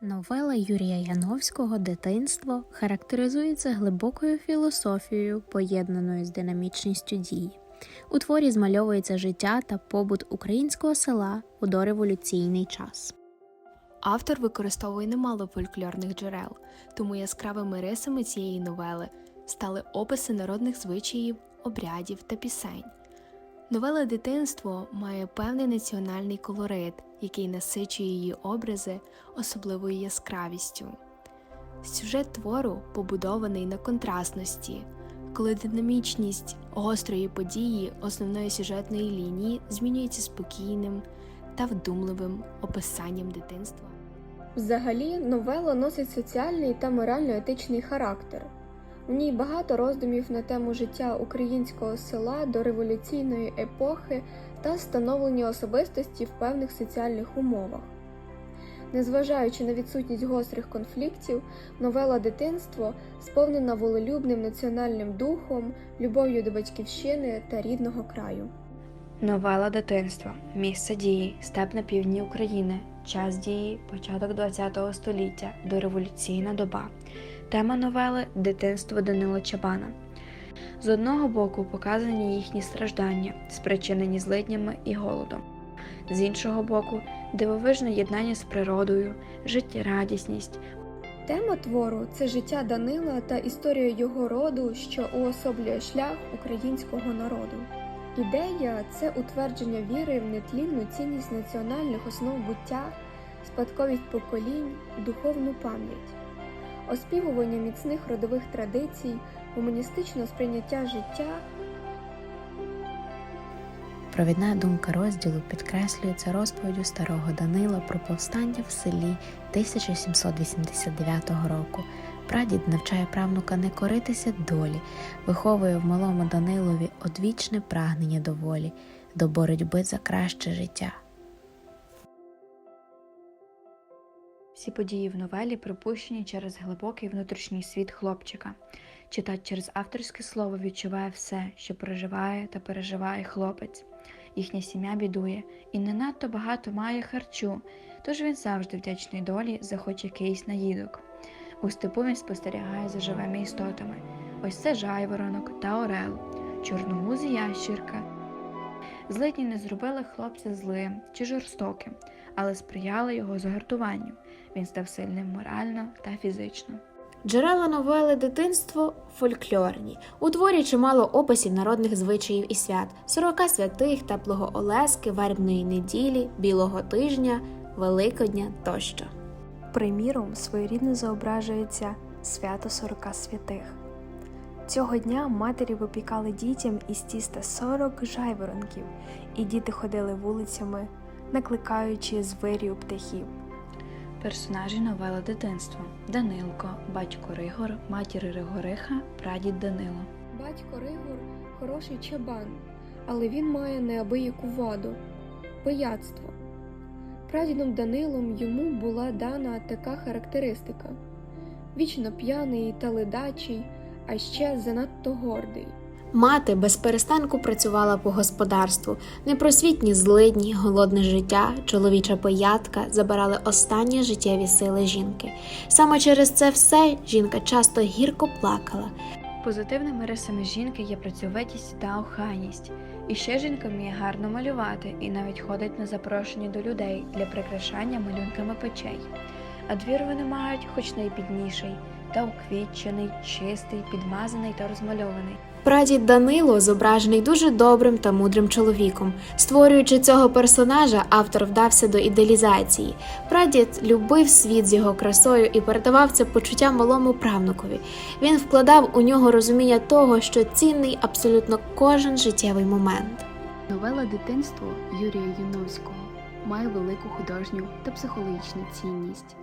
Новела Юрія Яновського Дитинство характеризується глибокою філософією, поєднаною з динамічністю дії. У творі змальовується життя та побут українського села у дореволюційний час. Автор використовує немало фольклорних джерел, тому яскравими рисами цієї новели стали описи народних звичаїв, обрядів та пісень. Новела Дитинство має певний національний колорит, який насичує її образи особливою яскравістю. Сюжет твору побудований на контрастності, коли динамічність гострої події основної сюжетної лінії змінюється спокійним та вдумливим описанням дитинства. Взагалі, новела носить соціальний та морально-етичний характер. В ній багато роздумів на тему життя українського села до революційної епохи та становлення особистості в певних соціальних умовах. Незважаючи на відсутність гострих конфліктів, новела дитинство сповнена волелюбним національним духом, любов'ю до батьківщини та рідного краю. Новела дитинства. Місце дії. Степ на півдні України. Час дії. Початок ХХ століття. Дореволюційна доба. Тема новели Дитинство Данила Чабана. З одного боку показані їхні страждання, спричинені злиднями і голодом. З іншого боку, дивовижне єднання з природою, життєрадісність, Тема твору це життя Данила та історія його роду, що уособлює шлях українського народу. Ідея це утвердження віри в нетлінну цінність національних основ буття, спадковість поколінь, духовну пам'ять, оспівування міцних родових традицій, гуманістичне сприйняття життя Провідна думка розділу підкреслюється розповіддю старого Данила про повстання в селі 1789 року. Прадід навчає правнука не коритися долі, виховує в малому Данилові одвічне прагнення до волі, до боротьби за краще життя. Всі події в новелі припущені через глибокий внутрішній світ хлопчика. Читач через авторське слово відчуває все, що проживає та переживає хлопець. Їхня сім'я бідує і не надто багато має харчу, тож він завжди вдячний долі за хоч якийсь наїдок. У степу він спостерігає за живими істотами. Ось це жайворонок та орел, чорногуз ящірка. Злидні не зробили хлопця злим чи жорстоким, але сприяли його загартуванню. Він став сильним морально та фізично. Джерела новели дитинство фольклорні. У творі чимало описів народних звичаїв і свят: сорока святих, теплого Олески, вербної неділі, білого тижня, Великодня тощо. Приміром, своєрідно зображується свято сорока святих. Цього дня матері випікали дітям із тіста 40 жайворонків, і діти ходили вулицями, накликаючи звирів птахів. Персонажі новели дитинства Данилко, батько Ригор, матір Ригориха, прадід Данило. Батько Ригор хороший чабан, але він має неабияку ваду пияцтво. Прадідом Данилом йому була дана така характеристика: вічно п'яний та ледачий, а ще занадто гордий. Мати без перестанку працювала по господарству. Непросвітні злидні, голодне життя, чоловіча пиятка забирали останні життєві сили жінки. Саме через це все жінка часто гірко плакала. Позитивними рисами жінки є працьовитість та охайність. І ще жінка вміє гарно малювати і навіть ходить на запрошення до людей для прикрашання малюнками печей. А двір вони мають хоч найбідніший, та уквітчений, чистий, підмазаний та розмальований. Прадід Данило зображений дуже добрим та мудрим чоловіком. Створюючи цього персонажа, автор вдався до ідеалізації. Прадід любив світ з його красою і передавав це почуття малому правнукові. Він вкладав у нього розуміння того, що цінний абсолютно кожен життєвий момент. Новела Дитинство Юрія Юновського має велику художню та психологічну цінність.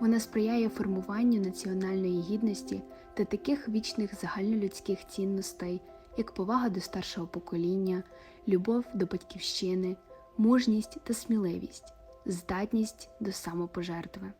Вона сприяє формуванню національної гідності та таких вічних загальнолюдських цінностей, як повага до старшого покоління, любов до батьківщини, мужність та сміливість, здатність до самопожертви.